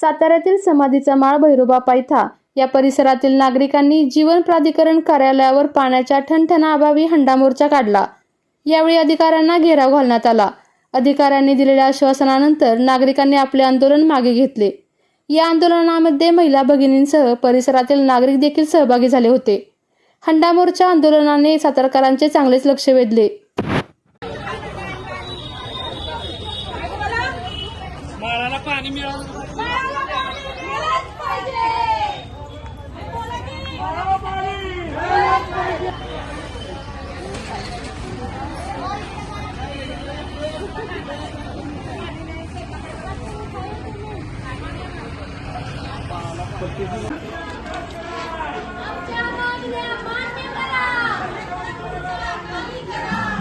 साताऱ्यातील समाधीचा माळ भैरोबा पायथा. या परिसरातील नागरिकांनी जीवन प्राधिकरण कार्यालयावर पाण्याच्या ठणठणाअभावी हंडा मोर्चा काढला. यावेळी अधिकाऱ्यांना घेराव घालण्यात आला. अधिकाऱ्यांनी दिलेल्या आश्वासनानंतर नागरिकांनी आपले आंदोलन मागे घेतले. या आंदोलनामध्ये महिला भगिनींसह परिसरातील नागरिक देखील सहभागी झाले होते. हंडा मोर्चा आंदोलनाने सातारकरांचे चांगलेच लक्ष वेधले माळाला पाणी मिळालं.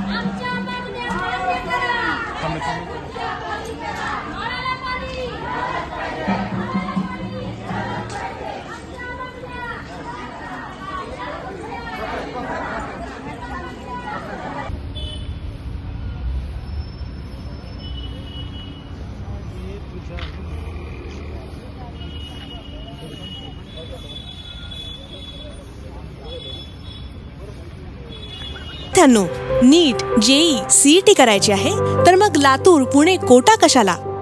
आमच्या मागण्या नीट जेई सीईटी करायची आहे तर मग लातूर पुणे कोटा कशाला?